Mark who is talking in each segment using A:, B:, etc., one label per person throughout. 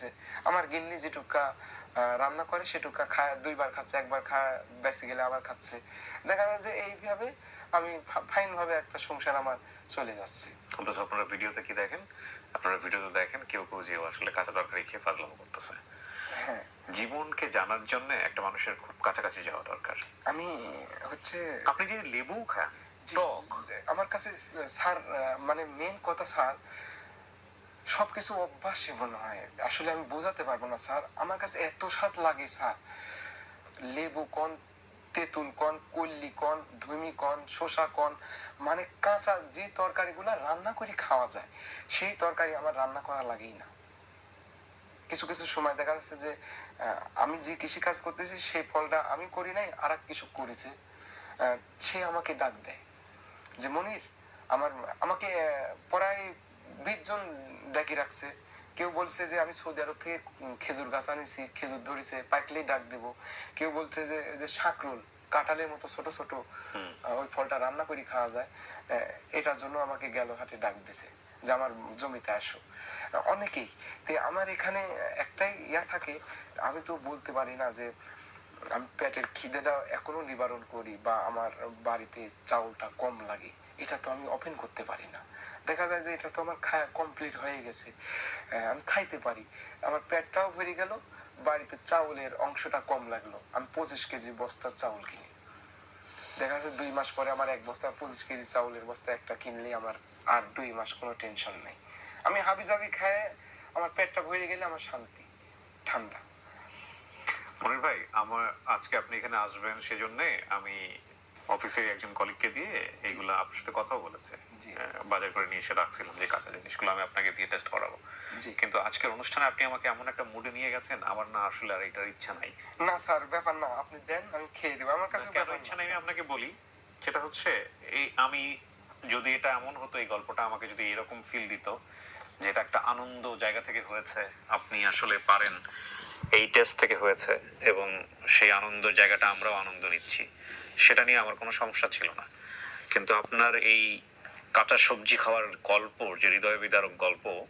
A: খাইতেছে আমার গিন্নি যেটুকা আহ, রান্না করে সেটুকা খায় দুইবার খাচ্ছে একবার খায় বেঁচে গেলে আবার খাচ্ছে। দেখা যায় যে এইভাবে আমি ফাইন ভাবে একটা সংসার আমার চলে যাচ্ছে।
B: অথচ আপনারা ভিডিওতে কি দেখেন? আপনারা ভিডিওতে দেখেন কেউ কেউ যে আসলে কাঁচা তরকারি খেয়ে ফাজলামো করতেছে।
A: হ্যাঁ।
B: জীবনকে জানার জন্য একটা মানুষের খুব কাছাকাছি যাওয়া দরকার।
A: আমি হচ্ছে
B: আপনি যে লেবু খান টক।
A: আমার কাছে স্যার মানে মেন কথা স্যার সবকিছু অভ্যাসই মনে হয়। আসলে আমি বোঝাতে পারব না, স্যার। আমার কাছে এত স্বাদ লাগে, স্যার। লেবু কন তেঁতুল কন কল্লি কন ধুমি কন শসা কন মানে কাঁচা যে তরকারিগুলো রান্না করে খাওয়া যায়, সেই তরকারি আমার রান্না করা লাগেই না। কিছু কিছু সময় দেখা যাচ্ছে যে আমি যে কৃষি কাজ করতেছি, সেই ফলটা আমি করি নাই আর এক কিছু করেছে সে আমাকে ডাক দেয় যে, মনির, আমার, আমাকে প্রায় বিশ জন ডাকি রাখছে। কেউ বলছে যে আমি সৌদি আরব থেকে খেজুর গাছ আনিছি খেজুর ধরেছে পাইকলেই ডাক দেব। কেউ বলছে যে যে শাকরোল কাঁঠালের মতো ছোট ছোট ওই ফলটা রান্না করে খাওয়া যায়। এটার জন্য আমাকে গেল হাটে ডাক দিছে যে আমার জমিতে আসো। অনেকেই। তো আমার এখানে একটাই ইয়া থাকে আমি তো বলতে পারি না যে আমি পেটের খিদেটা এখনও নিবারণ করি বা আমার বাড়িতে চাউলটা কম লাগে, এটা তো আমি ওপেন করতে পারি না। দেখা যায় যে এটা তো আমার খাওয়া কমপ্লিট হয়ে গেছে আমি খাইতে পারি। আমার পেটটাও ভরে গেল, বাড়িতে চাউলের অংশটা কম লাগল, আমি পঁচিশ কেজি বস্তা চাউল কিনি। দেখা যাচ্ছে দুই মাস পরে আমার এক বস্তা পঁচিশ কেজি চাউলের বস্তা একটা কিনলে আমার আর দুই মাস কোনো টেনশন নেই। আমি হাবি জাবি খায় আমার পেটটা ভরে গেলে আমার শান্তি, ঠান্ডা।
B: মনির ভাই আমার আজকে আপনি এখানে আসবেন সেজন্য আমি অফিসের একজন কলিগকে দিয়ে এইগুলো আপনার সাথে কথাও বলেছে। বাজার করে নিয়ে এসে রাখছিলাম যে কাঁচা জিনিসগুলো আমি আপনাকে দিয়ে টেস্ট করাবো। কিন্তু আজকের অনুষ্ঠানে আপনি আমাকে এমন একটা মুডে নিয়ে গেছেন আমার না আসলে আর এটার ইচ্ছা নাই।
A: না স্যার ব্যাপার না আপনি দেন আমি খেয়ে দেবো। আমার কাছে
B: কেন ইচ্ছা নেই আমি আপনাকে বলি সেটা হচ্ছে এই আমি যদি এটা এমন হতো এই গল্পটা আমাকে যদি এরকম ফিল দিত যে এটা একটা আনন্দ জায়গা থেকে হয়েছে আপনি আসলে পারেন। এই টেস্ট থেকে হয়েছে এবং সেই আনন্দ জায়গাটা আমরাও আনন্দ নিচ্ছি। সেটা নিয়ে আমার কোনো সমস্যা ছিল না। কিন্তু আপনার এই কাঁচা সবজি খাওয়ার গল্প, যে হৃদয় বিদারক গল্প,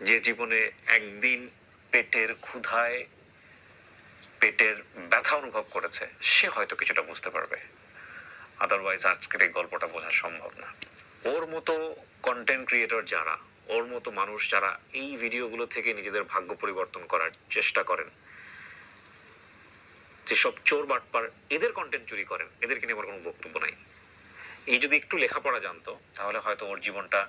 B: যে জীবনে একদিন পেটের ক্ষুধায় পেটের ব্যথা অনুভব করেছে, সে হয়তো কিছুটা বুঝতে পারবে। আদারওয়াইজ আজকের এই গল্পটা বোঝা সম্ভব না। ওর মতো কন্টেন্ট ক্রিয়েটর যারা ওর মতো মানুষ যারা এই ভিডিওগুলো থেকে নিজেদের ভাগ্য পরিবর্তন করার চেষ্টা করেন। যেসব চোর বাটপার এদের কন্টেন্ট চুরি করেন এদেরকে নিয়ে আমার কোনো বক্তব্য নাই। এই যদি একটু লেখাপড়া জানতো, তাহলে হয়তো ওর জীবনটা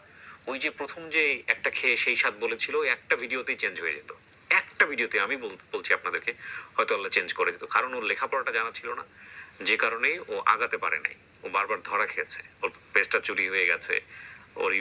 B: ওই যে প্রথম যে একটা খেয়ে সেই স্বাদ বলেছিল একটা ভিডিওতেই চেঞ্জ হয়ে যেত। একটা ভিডিওতে আমি বলছি আপনাদেরকে, হয়তো আল্লাহ চেঞ্জ করে দিত। কারণ ওর লেখাপড়াটা জানা ছিল না, যে কারণে ও আগাতে পারে নাই। ও বারবার ধরা খেয়েছে। ওর পেজটা চুরি হয়ে গেছে, ওর